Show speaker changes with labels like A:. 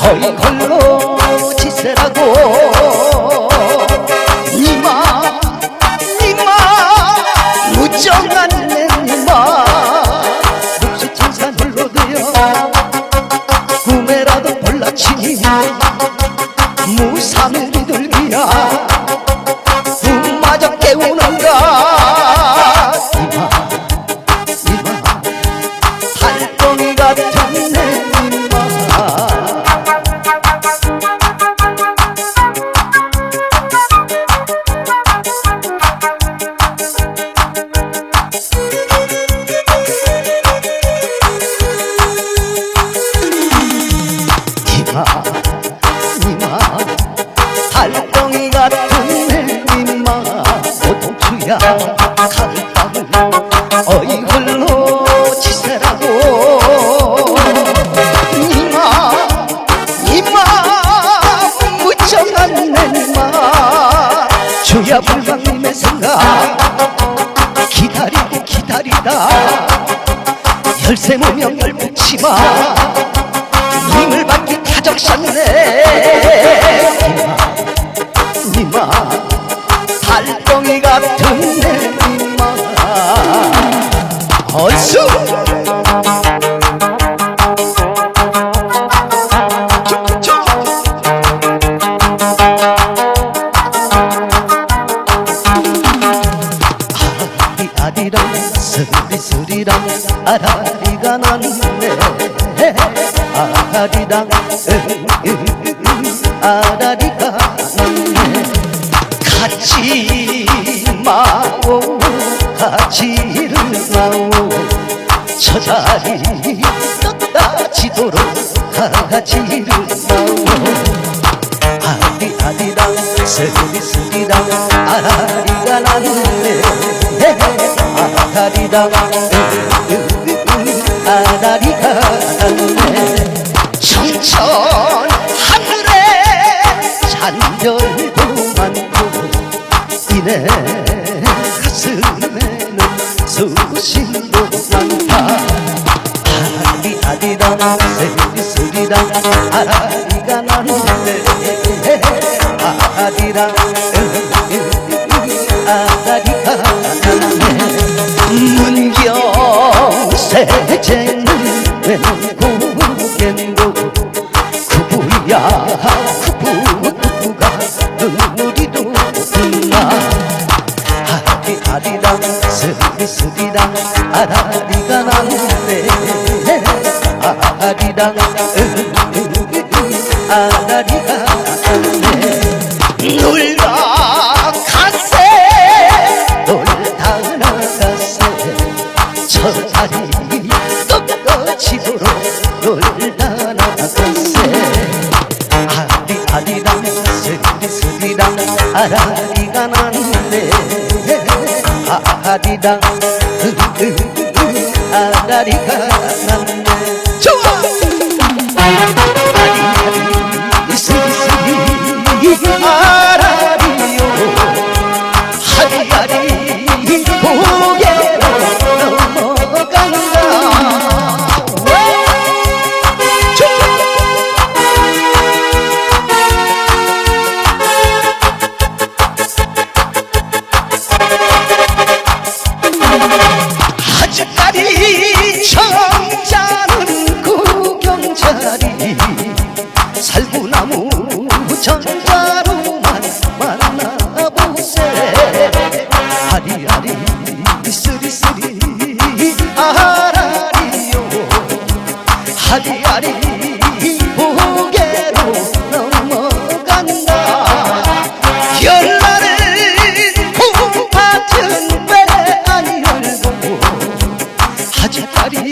A: হরি হরি 주야 불망님의 생각. 기다리고 기다리다. 열쇠 모명 열붙지마. 힘을 받기 타적셨네 니마 니마 달덩이 같은 내 났네 아리랑 아라리가 같이 마오 같이를 마오 저 자리 떠다지도록 같이를 마오. 아리 아리랑 스리 스리랑 아라리가 났네 아라리랑 청천 하늘에 잔별도 많고 이내 가슴에는 수심도 많다. 아리 아리랑 세리 소리랑 아라리가 났네 아리랑 왼고개로 구부야 구부 구부가 눈물이도 나 아리 아리랑 스리 스리랑 아라리가 났네 아리랑 아라리가 났네 놀다 나가세 아직까지 청 아직